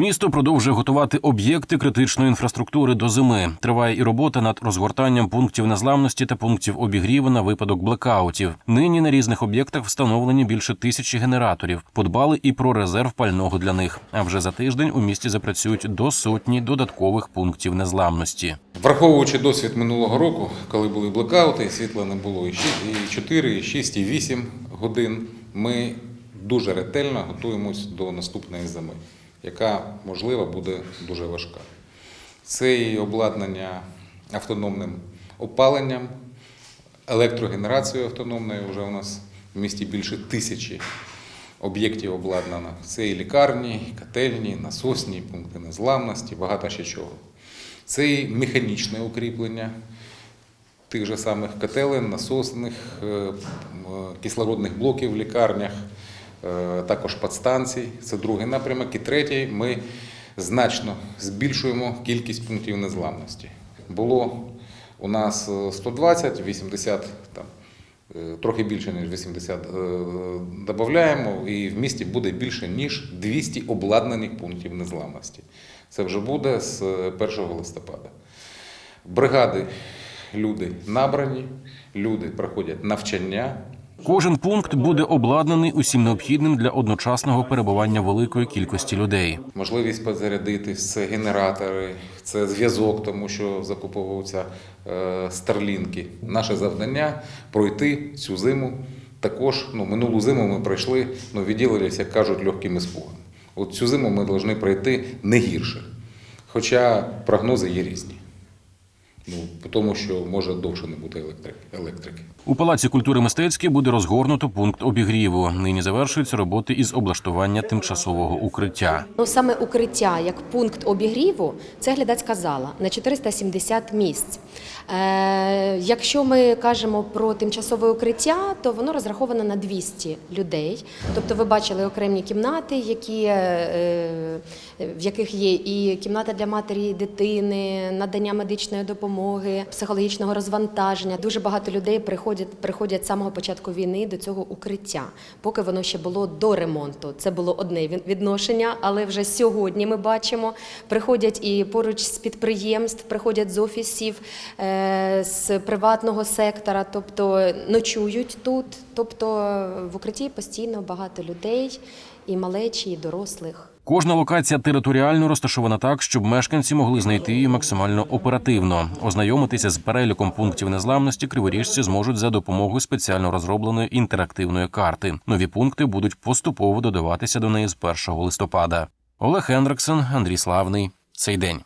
Місто продовжує готувати об'єкти критичної інфраструктури до зими. Триває і робота над розгортанням пунктів незламності та пунктів обігріву на випадок блекаутів. Нині на різних об'єктах встановлені більше тисячі генераторів. Подбали і про резерв пального для них. А вже за тиждень у місті запрацюють до сотні додаткових пунктів незламності. Враховуючи досвід минулого року, коли були блекаути, світла не було і 4, і 6, і 8 годин, ми дуже ретельно готуємось до наступної зими, яка, можливо, буде дуже важка. Це і обладнання автономним опаленням, електрогенерацією автономною вже у нас в місті більше тисячі об'єктів обладнано. Це і лікарні, і котельні, насосні, пункти незламності, багато ще чого. Це і механічне укріплення тих же самих котелень, насосних, е, кислородних блоків в лікарнях, е, також підстанцій. Це другий напрямок. І третій ми значно збільшуємо кількість пунктів незламності. Було у нас е, 120, 80 там. е, Трохи більше ніж 80 е, додаємо, і в місті буде більше ніж 200 обладнаних пунктів незламності. Це вже буде з е, 1 листопада. Бригади, люди набрані, люди проходять навчання. Кожен пункт буде обладнаний усім необхідним для одночасного перебування великої кількості людей. Можливість підзарядитись, це генератори, це зв'язок, тому що закуповуються е, старлінки. Наше завдання пройти цю зиму. Також ну, минулу зиму ми пройшли, ну, відділилися, як кажуть, легким іспугом. От цю зиму ми повинні пройти не гірше. Хоча прогнози є різні. Ну, тому що може довше не бути електрики. електрики. У палаці культури мистецькій буде розгорнуто пункт обігріву. Нині завершуються роботи із облаштування тимчасового укриття. Ну, саме укриття як пункт обігріву, це глядацька зала на 470 місць. Е, якщо ми кажемо про тимчасове укриття, то воно розраховано на 200 людей. Тобто ви бачили окремі кімнати, які, е, в яких є і кімната для матері і дитини, надання медичної допомоги, психологічного розвантаження. Дуже багато людей приходять, приходять з самого початку війни до цього укриття, поки воно ще було до ремонту. Це було одне від- відношення, але вже сьогодні ми бачимо, приходять і поруч з підприємств, приходять з офісів, е, з приватного сектора, тобто ночують тут. Тобто в укритті постійно багато людей, і малечі, і дорослих. Кожна локація територіально розташована так, щоб мешканці могли знайти її максимально оперативно. Ознайомитися з переліком пунктів незламності криворіжці зможуть за допомогою спеціально розробленої інтерактивної карти. Нові пункти будуть поступово додаватися до неї з 1 листопада. Олег Хендриксон, Андрій Славний. Цей день.